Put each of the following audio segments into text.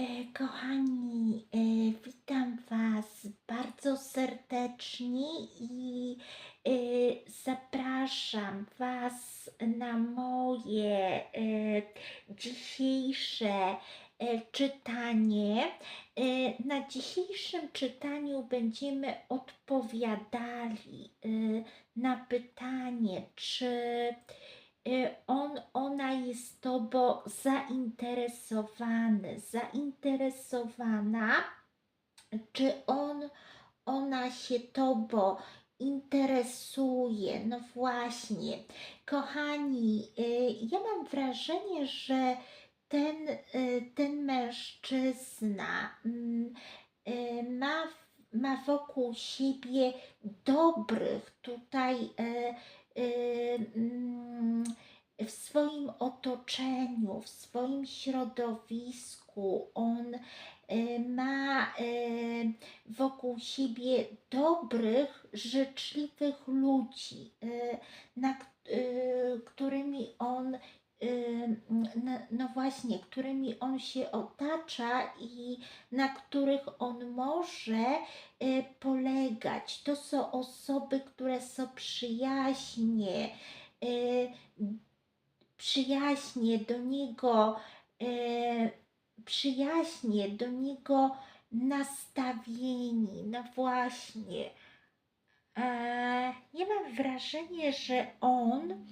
E, Kochani, e, witam Was bardzo serdecznie i e, zapraszam Was na moje dzisiejsze czytanie. Na dzisiejszym czytaniu będziemy odpowiadali na pytanie, czy on, ona jest tobą zainteresowany, zainteresowana, czy on, ona się tobą interesuje. No właśnie, kochani, y, ja mam wrażenie, że ten, y, ten mężczyzna mm, y, ma, ma wokół siebie dobrych tutaj y, y, mm, w swoim otoczeniu, w swoim środowisku. On y, ma wokół siebie dobrych, życzliwych ludzi, na, którymi on no, właśnie, którymi on się otacza i na których on może y, polegać. To są osoby, które są przyjaźnie, y, przyjaźnie do niego, y, przyjaźnie do niego nastawieni. No właśnie. E, ja mam wrażenie, że on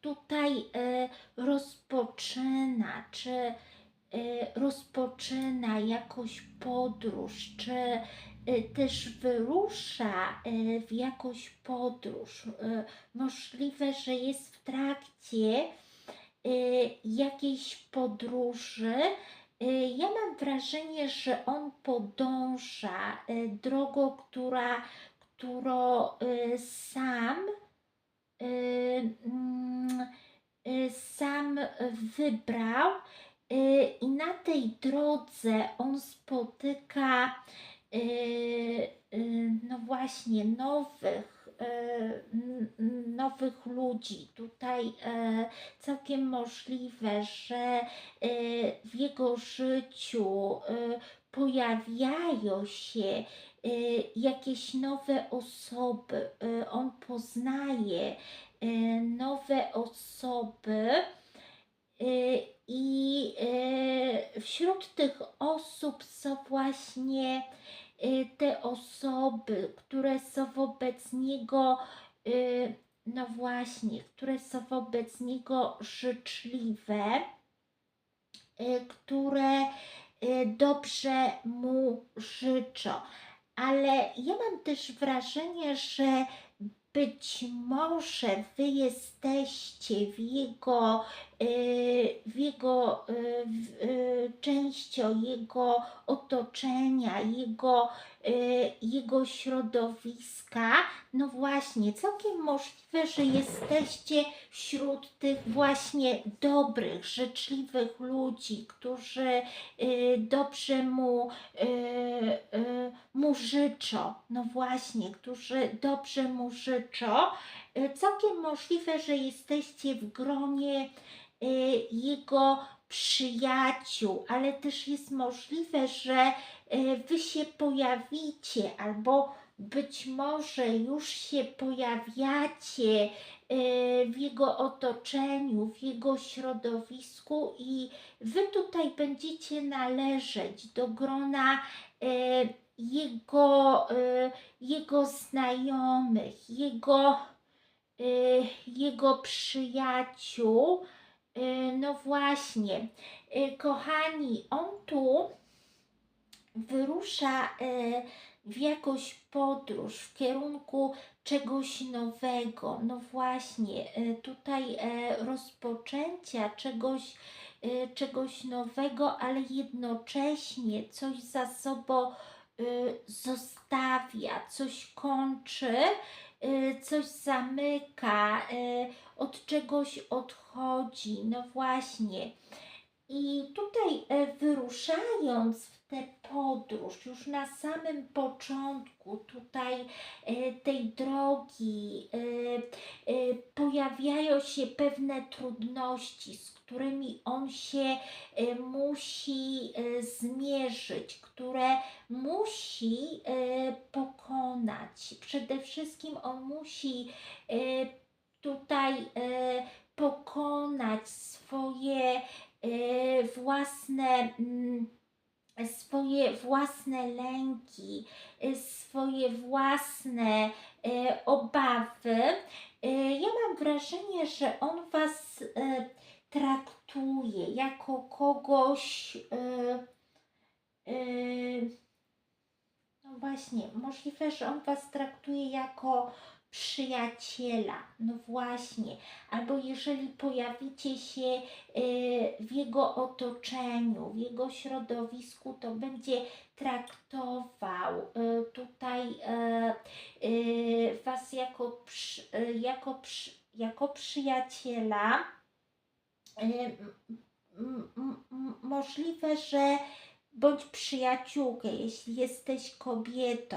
tutaj e, rozpoczyna, czy e, rozpoczyna jakąś podróż, czy e, też wyrusza e, w jakąś podróż. E, Możliwe, że jest w trakcie e, jakiejś podróży. E, Ja mam wrażenie, że on podąża e, drogą, która, którą e, sam sam wybrał y, i na tej drodze on spotyka y, y, no właśnie nowych y, nowych ludzi. Tutaj y, całkiem możliwe, że y, w jego życiu y, pojawiają się y, jakieś nowe osoby. y, On poznaje y, nowe osoby i wśród tych osób są właśnie te osoby, które są wobec niego, no właśnie, które są wobec niego życzliwe, które dobrze mu życzą. Ale ja mam też wrażenie, że być może wy jesteście w jego, y, w jego y, w, y, częścią jego otoczenia, jego, y, jego środowiska. No właśnie, całkiem możliwe, że jesteście wśród tych właśnie dobrych, życzliwych ludzi, którzy y, dobrze mu, y, mu życzą. No właśnie, którzy dobrze mu życzą. Całkiem możliwe, że jesteście w gronie jego przyjaciół, ale też jest możliwe, że wy się pojawicie albo być może już się pojawiacie y, w jego otoczeniu, w jego środowisku i wy tutaj będziecie należeć do grona y, jego, jego znajomych, jego, jego przyjaciół. No właśnie, kochani, on tu wyrusza y, w jakąś podróż w kierunku czegoś nowego. No właśnie, y, tutaj y, rozpoczęcia czegoś, czegoś nowego, ale jednocześnie coś za sobą zostawia, coś kończy, coś zamyka, od czegoś odchodzi. No właśnie. I tutaj e, wyruszając w tę podróż, już na samym początku tutaj e, tej drogi e, pojawiają się pewne trudności, z którymi on się musi zmierzyć, które musi pokonać. Przede wszystkim on musi tutaj pokonać swoje własne mm, swoje własne lęki, e, swoje własne e, obawy. E, Ja mam wrażenie, że on Was e, traktuje jako kogoś. e, e, No właśnie, możliwe, że on Was traktuje jako przyjaciela. No właśnie, albo jeżeli pojawicie się e, w jego otoczeniu, w jego środowisku, to będzie traktował e, tutaj e, e, Was jako, jako, jako przyjaciela. Możliwe, że bądź przyjaciółkę, jeśli jesteś kobietą.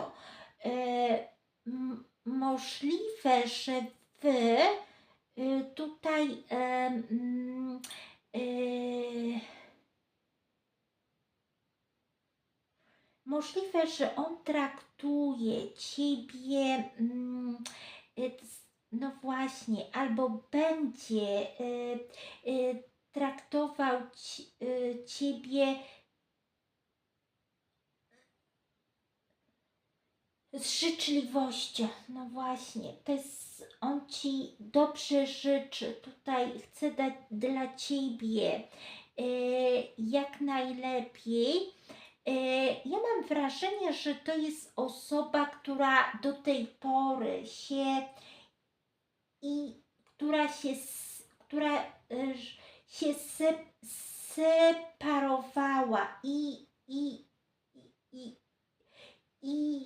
Możliwe, że wy y, tutaj mm, y, możliwe, że on traktuje ciebie mm, y, no właśnie, albo będzie traktował ci, ciebie z życzliwością. No właśnie, to jest, on ci dobrze życzy, tutaj chce dać dla ciebie e, jak najlepiej. E, ja mam wrażenie, że to jest osoba, która do tej pory się i która się, która ż- się se, separowała i, i, i, i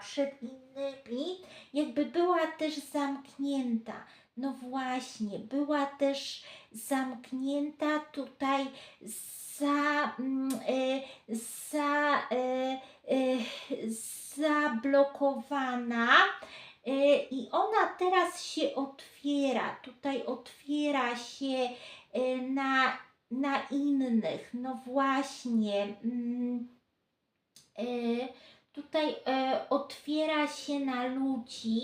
przed innymi, jakby była też zamknięta. No właśnie, była też zamknięta tutaj za, mm, e, za, e, e, zablokowana. I ona teraz się otwiera, tutaj otwiera się na na innych. No właśnie. e, Tutaj e, otwiera się na ludzi.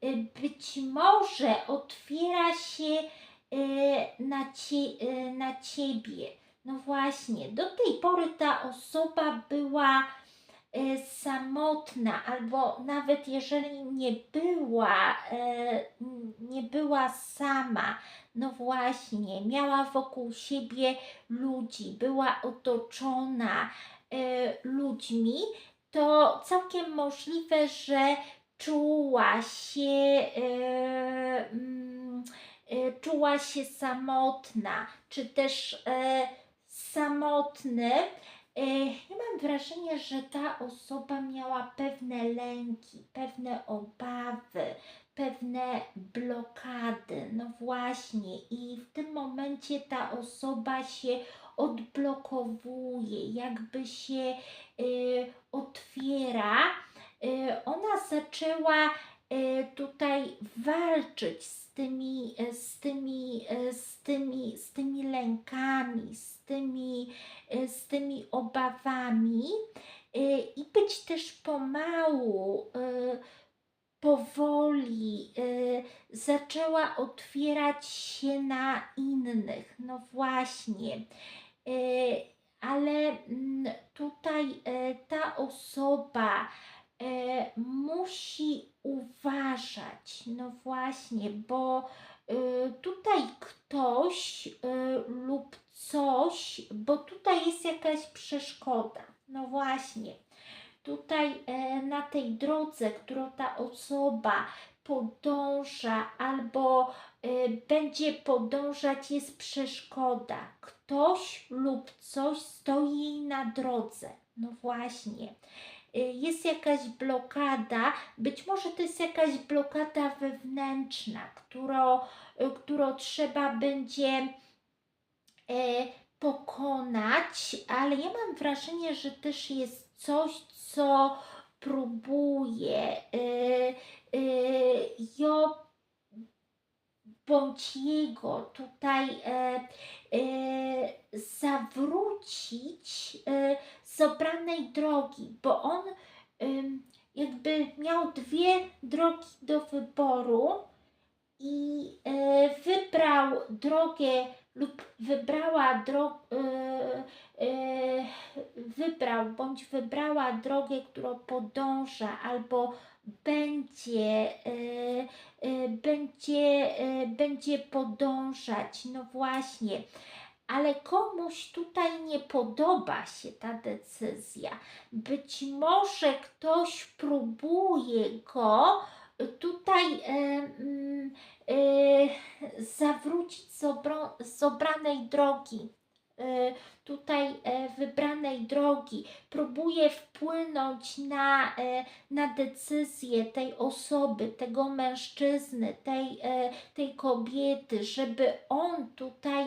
E, Być może otwiera się e, na, cie, na ciebie. No właśnie, do tej pory ta osoba była samotna, albo nawet jeżeli nie była, nie była sama, no właśnie, miała wokół siebie ludzi, była otoczona ludźmi, to całkiem możliwe, że czuła się, e, mm, e, czuła się samotna, czy też e, samotny. Ja mam wrażenie, że ta osoba miała pewne lęki, pewne obawy, pewne blokady. No właśnie, i w tym momencie ta osoba się odblokowuje, jakby się y, otwiera. Y, ona zaczęła y, tutaj walczyć z tymi, y, z tymi, z tymi, z tymi lękami, z tymi, z tymi obawami i być też pomału, powoli zaczęła otwierać się na innych. No właśnie. Ale mm, tutaj y, ta osoba y, musi uważać. No właśnie, bo y, tutaj ktoś lub coś, bo tutaj jest jakaś przeszkoda. No właśnie. Tutaj e, na tej drodze, którą ta osoba podąża albo e, będzie podążać, jest przeszkoda. Ktoś lub coś stoi jej na drodze. No właśnie. E, Jest jakaś blokada, być może to jest jakaś blokada wewnętrzna, którą, e, którą trzeba będzie e, pokonać, ale ja mam wrażenie, że też jest coś, co próbuje ją bądź jego tutaj e, e, zawrócić e, z obranej drogi, bo on ym, jakby miał dwie drogi do wyboru i e, wybrał drogę lub wybrała drogę, wybrał bądź wybrała drogę, którą podąża albo będzie, e, e, będzie, e, będzie podążać. No właśnie, ale komuś tutaj nie podoba się ta decyzja. Być może ktoś próbuje go tutaj e, mm, e, zawrócić z, obro, z obranej drogi. E, tutaj e, wybranej drogi, próbuje wpłynąć na, e, na decyzję tej osoby, tego mężczyzny, tej, tej kobiety, żeby on tutaj,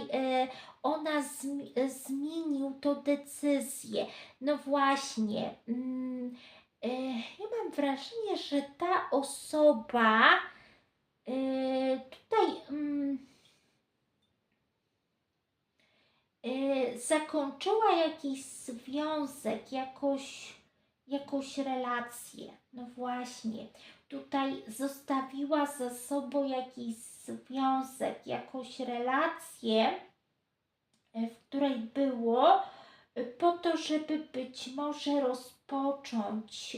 ona zmi zmienił tą decyzję. No właśnie, mm, ja mam wrażenie, że ta osoba tutaj. Mm, y, zakończyła jakiś związek, jakąś, jakąś relację. No właśnie, tutaj zostawiła za sobą jakiś związek, jakąś relację, y, w której było, y, po to, żeby być może rozpocząć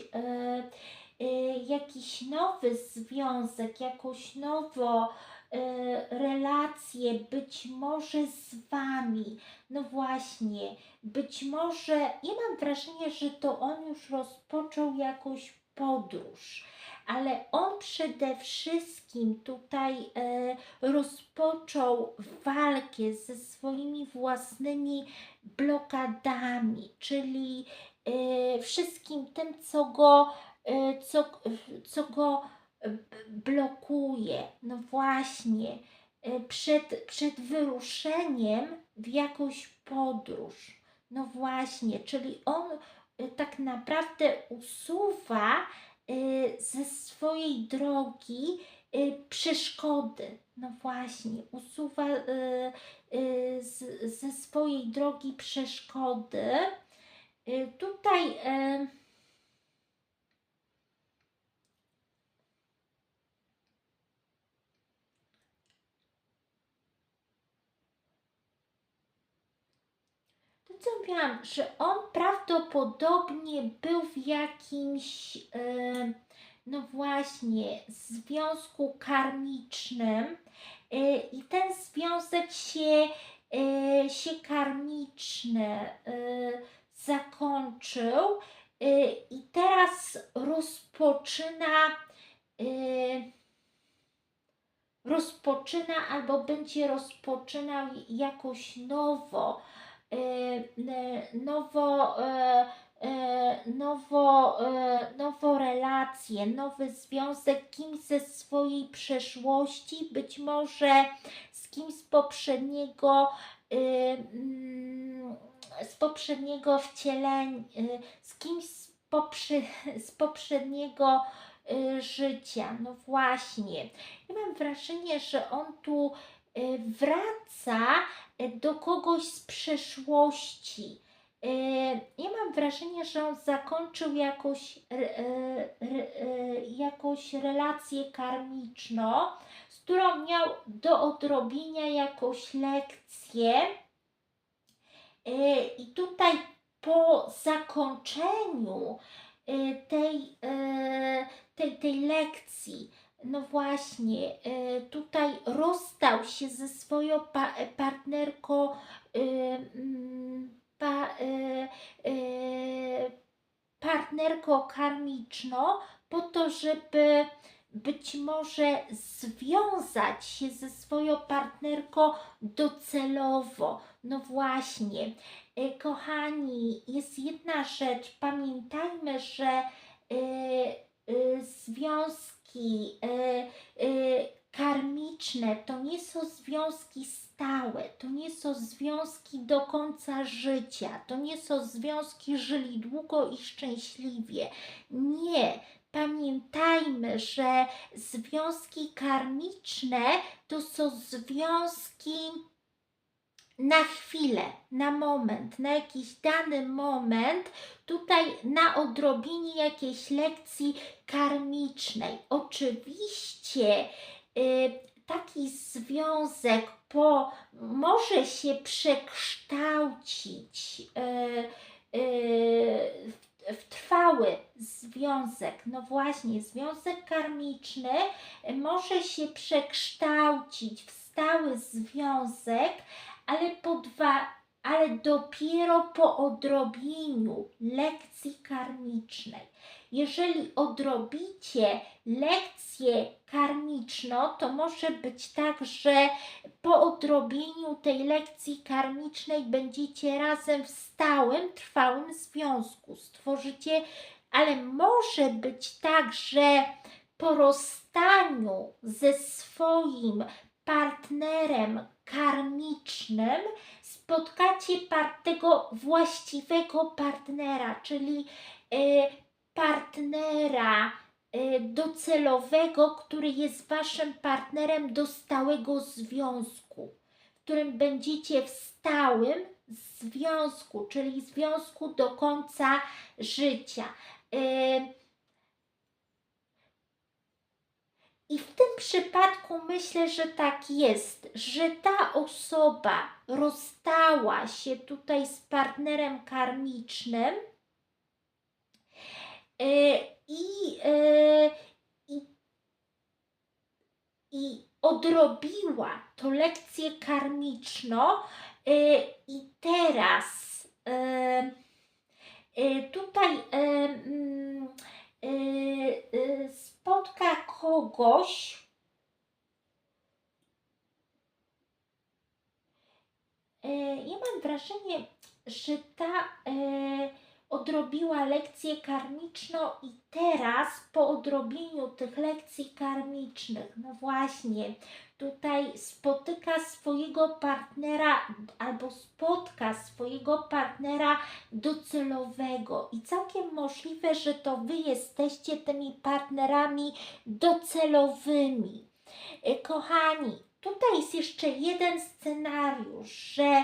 jakiś nowy związek, jakąś nową E, relacje, być może z Wami. No właśnie, być może, ja mam wrażenie, że to on już rozpoczął jakąś podróż, ale on przede wszystkim tutaj e, rozpoczął walkę ze swoimi własnymi blokadami, czyli e, wszystkim tym, co go, e, co, co go blokuje. No właśnie, e, przed, przed wyruszeniem w jakąś podróż. No właśnie, czyli on e, tak naprawdę usuwa e, ze swojej drogi przeszkody. No właśnie, usuwa ze swojej drogi przeszkody. Tutaj co miałam, że on prawdopodobnie był w jakimś, e, no właśnie, związku karmicznym e, i ten związek się, e, się karmiczny zakończył i teraz rozpoczyna rozpoczyna albo będzie rozpoczynał jakoś nowo nowo, e, e, nowo, nowo relacje, nowy związek kimś ze swojej przeszłości, być może z kimś z poprzedniego mm, z poprzedniego wcielenia, z kimś z, poprze, z poprzedniego życia. No właśnie. Ja mam wrażenie, że on tu wraca E, do kogoś z przeszłości. E, ja mam wrażenie, że on zakończył jakoś, e, jakąś relację karmiczną, z którą miał do odrobienia jakąś lekcję. I tutaj po zakończeniu tej, tej, tej lekcji, no właśnie, e, tutaj rozstał się ze swoją pa partnerką e, mm, pa, e, partnerką karmiczną po to, żeby być może związać się ze swoją partnerką docelowo. No właśnie, kochani, jest jedna rzecz. Pamiętajmy, że związki związki y, y, karmiczne to nie są związki stałe, to nie są związki do końca życia, to nie są związki żyli długo i szczęśliwie. Nie. Pamiętajmy, że związki karmiczne to są związki na chwilę, na moment, na jakiś dany moment, tutaj na odrobienie jakiejś lekcji karmicznej. Oczywiście y, taki związek po, może się przekształcić y, y, w, w trwały związek. No właśnie, związek karmiczny może się przekształcić w stały związek, ale po dwa, ale dopiero po odrobieniu lekcji karmicznej. Jeżeli odrobicie lekcję karmiczną, to może być tak, że po odrobieniu tej lekcji karmicznej będziecie razem w stałym, trwałym związku. Stworzycie, ale może być tak, że po rozstaniu ze swoim partnerem karmicznym spotkacie par tego właściwego partnera, czyli y, partnera y, docelowego, który jest waszym partnerem do stałego związku, w którym będziecie w stałym związku, czyli związku do końca życia. Y, I w tym przypadku myślę, że tak jest, że ta osoba rozstała się tutaj z partnerem karmicznym yy, i, yy, i, i odrobiła tą lekcję karmiczną yy, i teraz tutaj spotka kogoś, e, ja mam wrażenie, że ta odrobiła lekcję karmiczną i teraz po odrobieniu tych lekcji karmicznych, no właśnie, tutaj spotyka swojego partnera albo spotka swojego partnera docelowego i całkiem możliwe, że to Wy jesteście tymi partnerami docelowymi. E, kochani, tutaj jest jeszcze jeden scenariusz, że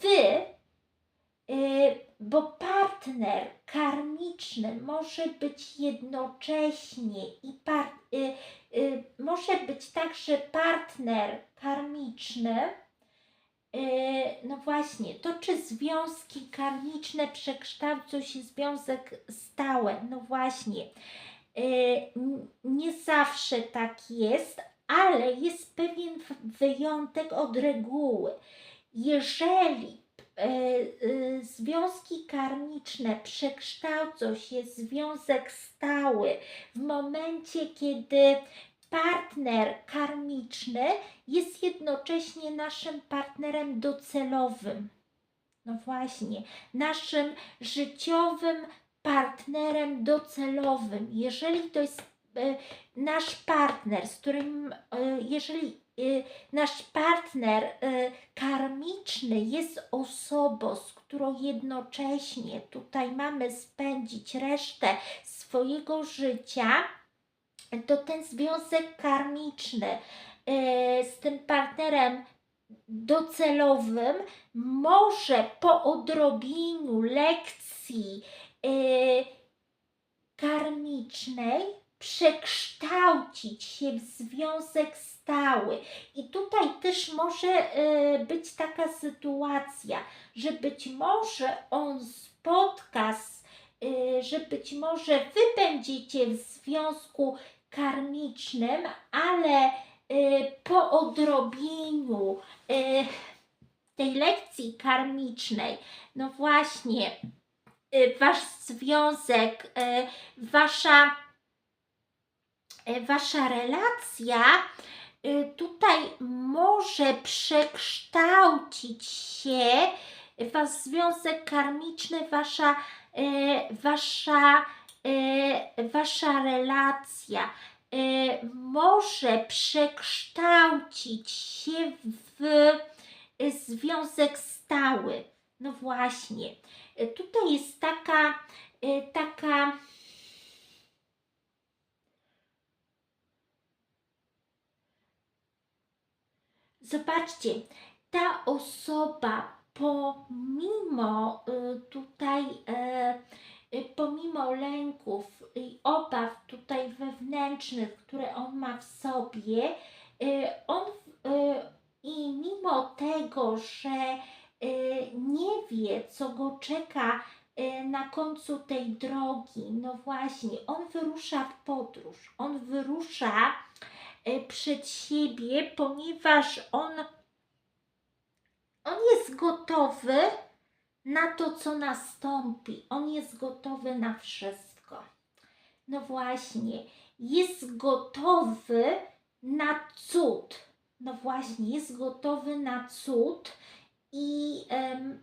Wy Y, bo partner karmiczny może być jednocześnie i par, y, może być tak, że partner karmiczny no właśnie, to czy związki karmiczne przekształcą się związek stały? No właśnie, nie zawsze tak jest, ale jest pewien wyjątek od reguły. Jeżeli związki karmiczne przekształcą się w związek stały w momencie, kiedy partner karmiczny jest jednocześnie naszym partnerem docelowym. No właśnie, naszym życiowym partnerem docelowym. Jeżeli to jest e, nasz partner, z którym, jeżeli nasz partner y, karmiczny jest osobą, z którą jednocześnie tutaj mamy spędzić resztę swojego życia, to ten związek karmiczny y, z tym partnerem docelowym może po odrobieniu lekcji karmicznej przekształcić się w związek stały. I tutaj też może y, być taka sytuacja, że być może on spotka, y, że być może wy będziecie w związku karmicznym, ale y, po odrobieniu tej lekcji karmicznej, no właśnie, wasz związek, wasza, wasza relacja Y, tutaj może przekształcić się wasz związek karmiczny, wasza, y, wasza, y, wasza relacja. może przekształcić się w związek stały. No właśnie. Tutaj jest taka, taka Zobaczcie, ta osoba pomimo y, tutaj, e, y, pomimo lęków i obaw tutaj wewnętrznych, które on ma w sobie, y, on i mimo tego, że nie wie, co go czeka na końcu tej drogi, no właśnie, on wyrusza w podróż, on wyrusza przed siebie, ponieważ on on jest gotowy na to, co nastąpi. On jest gotowy na wszystko. No właśnie, jest gotowy na cud. No właśnie, jest gotowy na cud i um,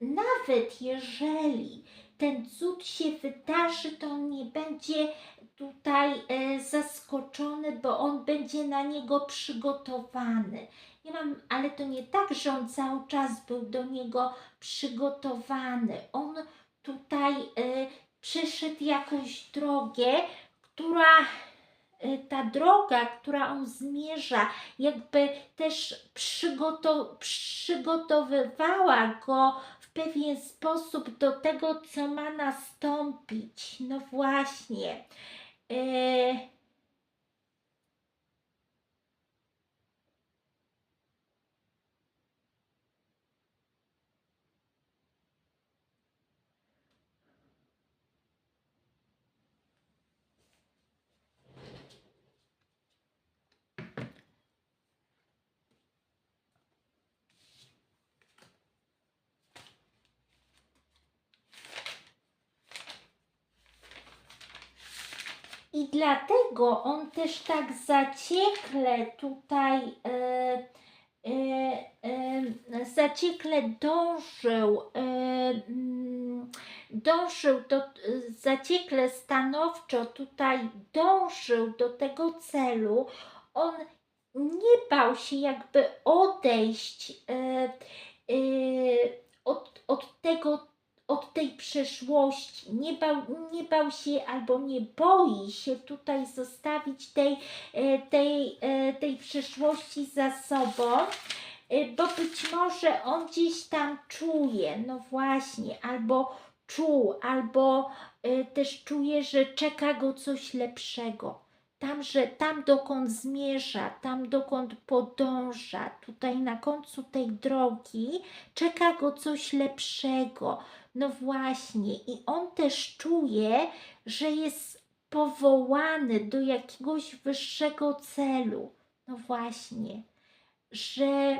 nawet jeżeli ten cud się wydarzy, to on nie będzie tutaj e, zaskoczony, bo on będzie na niego przygotowany. Nie mam, ale to nie tak, że on cały czas był do niego przygotowany. On tutaj y, przeszedł jakąś drogę, która y, ta droga, która on zmierza, jakby też przygotow przygotowywała go w pewien sposób do tego, co ma nastąpić. No właśnie. Y I dlatego on też tak zaciekle tutaj e, e, e, zaciekle dążył, e, mm, dążył do, zaciekle stanowczo tutaj dążył do tego celu. On nie bał się jakby odejść e, od, od tego od tej przeszłości, nie bał, nie bał się albo nie boi się tutaj zostawić tej, e, tej, e, tej przeszłości za sobą, e, bo być może on gdzieś tam czuje, no właśnie, albo czuł, albo też czuje, że czeka go coś lepszego tam, że tam dokąd zmierza, tam dokąd podąża, tutaj na końcu tej drogi czeka go coś lepszego. No właśnie, i on też czuje, że jest powołany do jakiegoś wyższego celu. No właśnie, że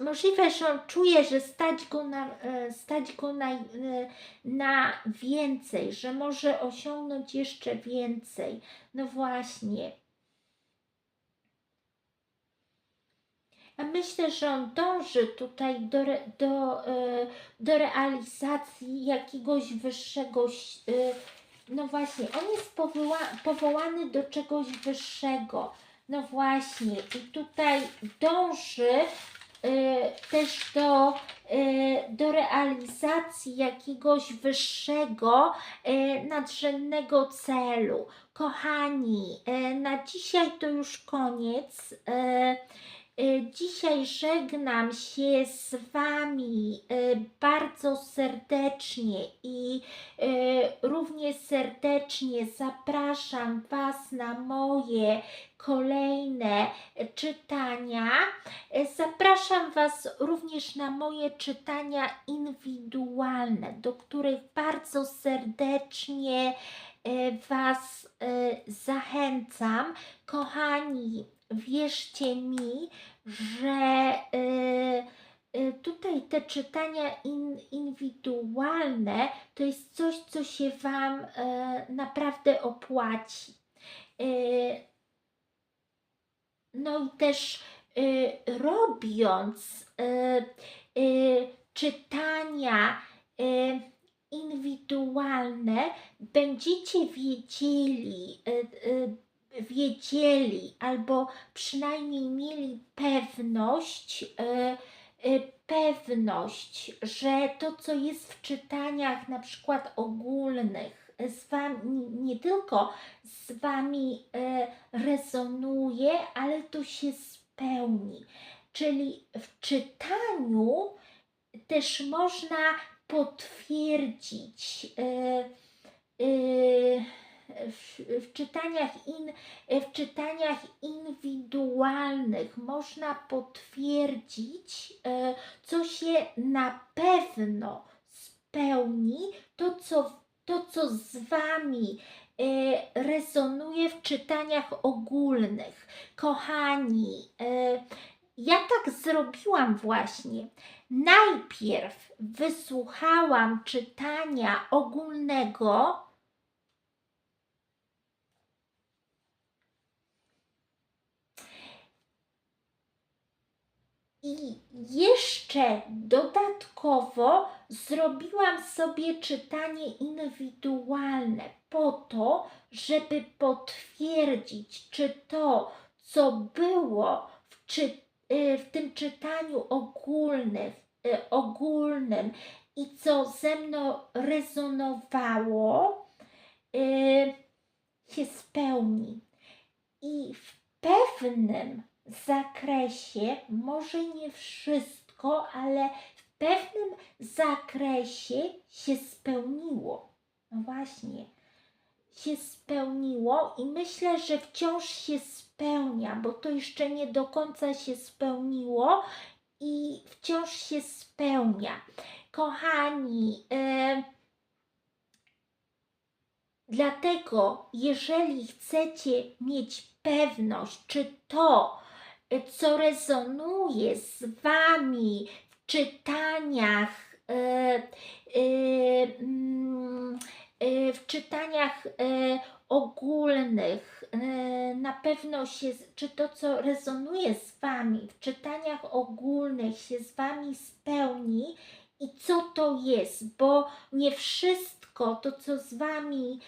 możliwe, że on czuje, że stać go na, e, stać go na, e, na więcej, że może osiągnąć jeszcze więcej. No właśnie. A myślę, że on dąży tutaj do, do, e, do realizacji jakiegoś wyższego, no właśnie, on jest powoła, powołany do czegoś wyższego. No właśnie, i tutaj dąży też do, y, do realizacji jakiegoś wyższego, y, nadrzędnego celu. Kochani, na dzisiaj to już koniec. Dzisiaj żegnam się z Wami bardzo serdecznie i równie serdecznie zapraszam Was na moje kolejne czytania. Zapraszam Was również na moje czytania indywidualne, do których bardzo serdecznie Was zachęcam. Kochani, wierzcie mi, że tutaj te czytania in, indywidualne to jest coś, co się Wam naprawdę opłaci. No i też robiąc czytania indywidualne będziecie wiedzieli, y, y, wiedzieli albo przynajmniej mieli pewność, y, y, pewność, że to, co jest w czytaniach na przykład ogólnych, z wami, nie tylko z Wami e, rezonuje, ale to się spełni. Czyli w czytaniu też można potwierdzić e, e, w, w, czytaniach in, w czytaniach indywidualnych można potwierdzić, co się na pewno spełni, to co, to, co z Wami rezonuje w czytaniach ogólnych. Kochani, ja tak zrobiłam właśnie. Najpierw wysłuchałam czytania ogólnego. I jeszcze dodatkowo zrobiłam sobie czytanie indywidualne po to, żeby potwierdzić, czy to, co było w czytaniu, Y, w tym czytaniu ogólnym, ogólnym i co ze mną rezonowało, y, się spełni. I w pewnym zakresie, może nie wszystko, ale w pewnym zakresie się spełniło. No właśnie, się spełniło i myślę, że wciąż się spełnia, bo to jeszcze nie do końca się spełniło i wciąż się spełnia. Kochani, yy, dlatego jeżeli chcecie mieć pewność, czy to, co rezonuje z Wami w czytaniach, yy, Y, w czytaniach y, ogólnych. Y, na pewno się, czy to, co rezonuje z Wami, w czytaniach ogólnych się z Wami spełni i co to jest, bo nie wszystko to, co z Wami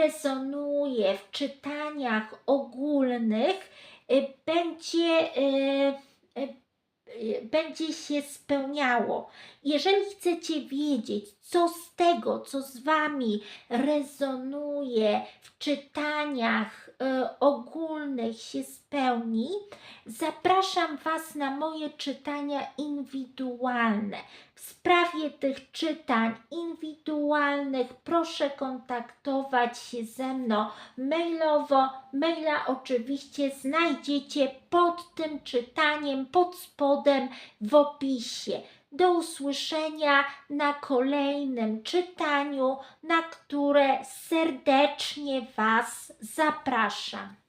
rezonuje w czytaniach ogólnych, będzie będzie się spełniało. Jeżeli chcecie wiedzieć, co z tego, co z Wami rezonuje w czytaniach y, ogólnych się spełni, zapraszam Was na moje czytania indywidualne. W sprawie tych czytań indywidualnych proszę kontaktować się ze mną mailowo. Maila oczywiście znajdziecie pod tym czytaniem, pod spodem w opisie. Do usłyszenia na kolejnym czytaniu, na które serdecznie Was zapraszam.